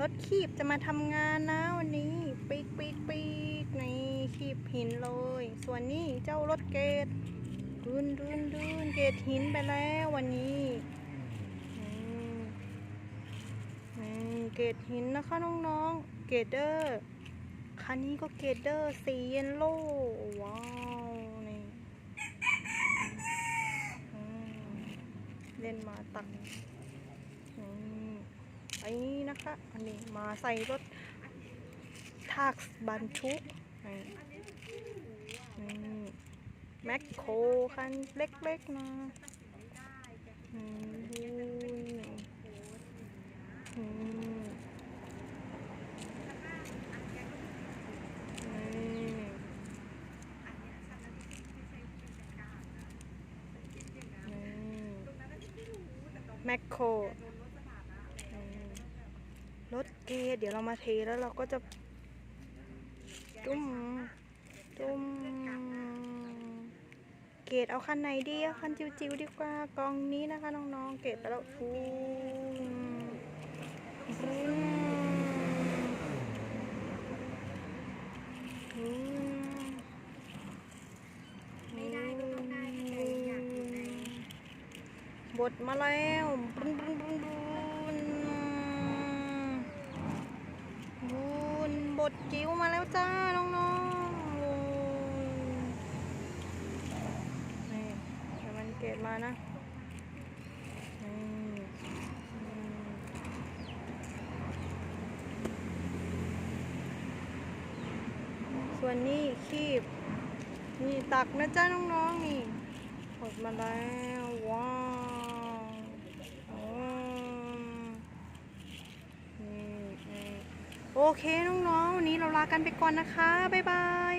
รถคีบจะมาทำงานนะวันนี้ปีกปีกปีกในคีบหินเลย ส่วนนี้เจ้ารถเกตดุนดุนดุนเกตหินไปแล้ววันนี้อืมอืมเกตหินนะคะน้องๆเกตเดอร์คันนี้ก็เกตเดอร์สีเยลโล่ว้าวนี่เล่นมาตักอืมไอ้ นี่นะคะอันนี้มาใส่รถทากบรรทุกนี่แมคโครคันเล็กๆนะอืมอืมนี่แมคโคร รถเกเดี๋ยวเรามาเทแล้วเราก็จะจุ่มจุ่มเกตเอาคันไหนดีเอาคันจิ๋วๆดีกว่ากองนี้นะคะน้องๆเกตไปแล้วฟูมฟูมฟูมไม่ได้ก็ต้องได้ถ้าใจอยากอยู่ในบดมาแล้วบุนบุนบุนบุนบุนบ ดจิ๋วมาแล้วจ้า น้องๆนี่เดี๋ยวมันเกตมานะส่วนนี้คีบ นี่ตักนะจ้า น้องๆนี่หดมาแล้วอืมนี่นี่ โอเคน้องๆวันนี้เราลากันไปก่อนนะคะ บ๊ายบาย